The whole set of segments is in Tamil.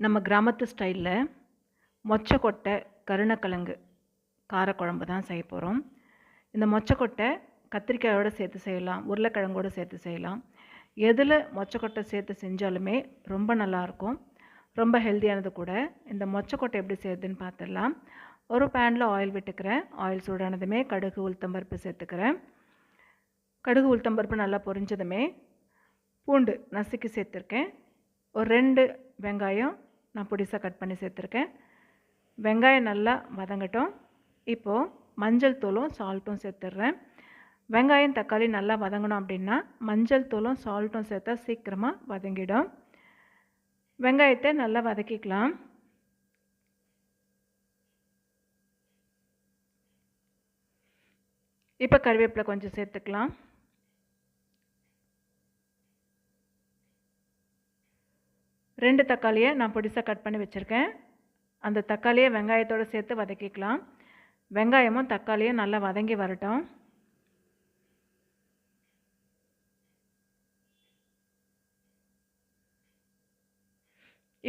நம்ம கிராமத்து ஸ்டைலில் மொச்சக்கொட்டை கருணக்கிழங்கு காரக்குழம்பு தான் செய்ய போகிறோம் இந்த மொச்சக்கொட்டை கத்திரிக்காயோடு சேர்த்து செய்யலாம் உருளைக்கிழங்கோடு சேர்த்து செய்யலாம். எதில் மொச்சக்கொட்டை சேர்த்து செஞ்சாலுமே ரொம்ப நல்லாயிருக்கும் ரொம்ப ஹெல்த்தியானது கூட. இந்த மொச்சக்கொட்டை எப்படி செய்யுதுன்னு பார்த்துடலாம் ஒரு பேனில் ஆயில் விட்டுக்கிறேன். ஆயில் சூடானதுமே கடுகு உளுத்தம்பருப்பு சேர்த்துக்கிறேன். கடுகு உளுத்தம்பருப்பு நல்லா பொரிஞ்சதுமே பூண்டு நசுக்கி சேர்த்துருக்கேன். ஒரு ரெண்டு வெங்காயம் நான் பொடிசாக கட் பண்ணி சேர்த்துருக்கேன். வெங்காயம் நல்லா வதங்கட்டும். இப்போது மஞ்சள் தூளும் சால்ட்டும் சேர்த்துட்றேன் வெங்காயம் தக்காளி நல்லா வதங்கணும் அப்படின்னா மஞ்சள் தூளும் சால்ட்டும் சேர்த்தா சீக்கிரமாக வதங்கிடும். வெங்காயத்தை நல்லா வதக்கிக்கலாம். இப்போ கருவேப்பிலை கொஞ்சம் சேர்த்துக்கலாம். ரெண்டு தக்காளியை நான் பொடிசாக கட் பண்ணி வச்சுருக்கேன். அந்த தக்காளியை வெங்காயத்தோடு சேர்த்து வதக்கிக்கலாம். வெங்காயமும் தக்காளியும் நல்லா வதங்கி வரட்டும்.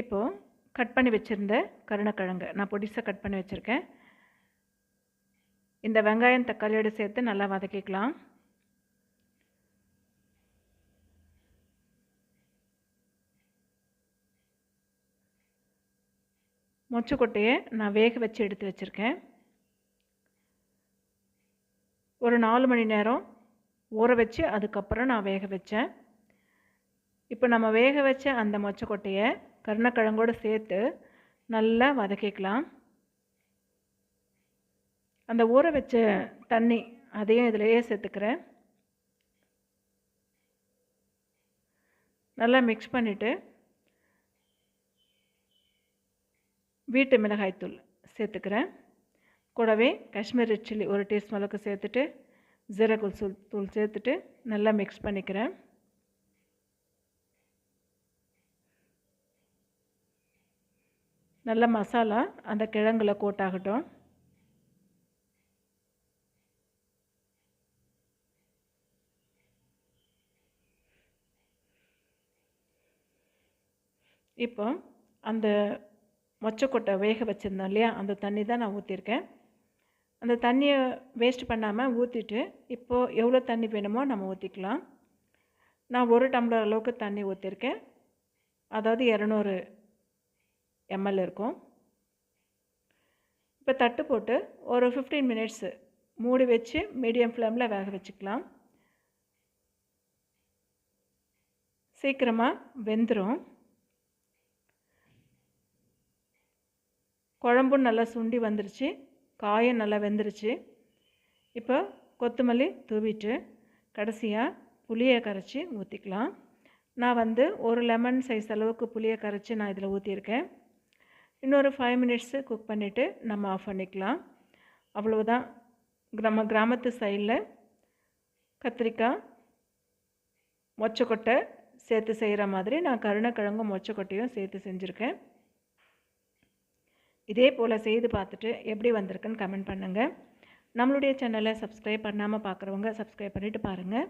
இப்போது கட் பண்ணி வச்சுருந்த கருணக்கிழங்கு நான் பொடிசாக கட் பண்ணி வச்சுருக்கேன். இந்த வெங்காயம் தக்காளியோடு சேர்த்து நல்லா வதக்கிக்கலாம். மொச்சக்கொட்டையை நான் வேக வச்சு எடுத்து வச்சுருக்கேன். ஒரு நாலு மணி நேரம் ஊற வச்சு அதுக்கப்புறம் நான் வேக வச்சேன். இப்போ நம்ம வேக வச்ச அந்த மொச்சக்கொட்டையை கருணக்கிழங்கோடு சேர்த்து நல்லா வதக்கிக்கலாம். அந்த ஊற வச்ச தண்ணி அதையும் இதிலையே சேர்த்துக்கிறேன். நல்லா மிக்ஸ் பண்ணிவிட்டு வீட்டு மிளகாய்த்தூள் சேர்த்துக்கிறேன். கூடவே காஷ்மீரி சில்லி ஒரு டீஸ்பூன் அளவுக்கு சேர்த்துட்டு ஜீரகுல் தூள் தூள் சேர்த்துட்டு நல்லா மிக்ஸ் பண்ணிக்கிறேன். நல்ல மசாலா அந்த கிழங்குல கோட்டாகட்டும் இப்போ அந்த மொச்சக்கொட்டை வேக வச்சுருந்தோம் இல்லையா? அந்த தண்ணி தான் நான் ஊற்றிருக்கேன் அந்த தண்ணியை வேஸ்ட் பண்ணாமல் ஊற்றிட்டு இப்போது எவ்வளோ தண்ணி வேணுமோ நம்ம ஊற்றிக்கலாம் நான் ஒரு டம்ளர் அளவுக்கு தண்ணி ஊற்றிருக்கேன் அதாவது இரநூறு எம்எல் இருக்கும். இப்போ தட்டு போட்டு ஒரு ஃபிஃப்டீன் மினிட்ஸு மூடி வச்சு மீடியம் ஃப்ளேமில் வேக வச்சுக்கலாம். சீக்கிரமாக வெந்துடும் குழம்பும் நல்லா சுண்டி வந்துருச்சு காயும் நல்லா வெந்துருச்சு. இப்போ கொத்தமல்லி தூவிட்டு கடைசியாக புளியை கரைச்சி ஊற்றிக்கலாம் நான் வந்து ஒரு லெமன் சைஸ் அளவுக்கு புளியை கரைச்சி நான் இதில் ஊற்றியிருக்கேன் இன்னொரு ஃபைவ் மினிட்ஸு குக் பண்ணிவிட்டு நம்ம ஆஃப் பண்ணிக்கலாம். அவ்வளவுதான். நம்ம கிராமத்து சைடில் கத்திரிக்காய் மொச்சக்கொட்டை சேர்த்து செய்கிற மாதிரி நான் கருணக்கிழங்கும் மொச்சக்கொட்டையும் சேர்த்து செஞ்சுருக்கேன். இதே போல் செய்து பார்த்துட்டு எப்படி வந்திருக்குன்னு கமெண்ட் பண்ணுங்கள் நம்மளுடைய சேனலை சப்ஸ்கிரைப் பண்ணாமல் பார்க்குறவங்க சப்ஸ்கிரைப் பண்ணிவிட்டு பாருங்கள்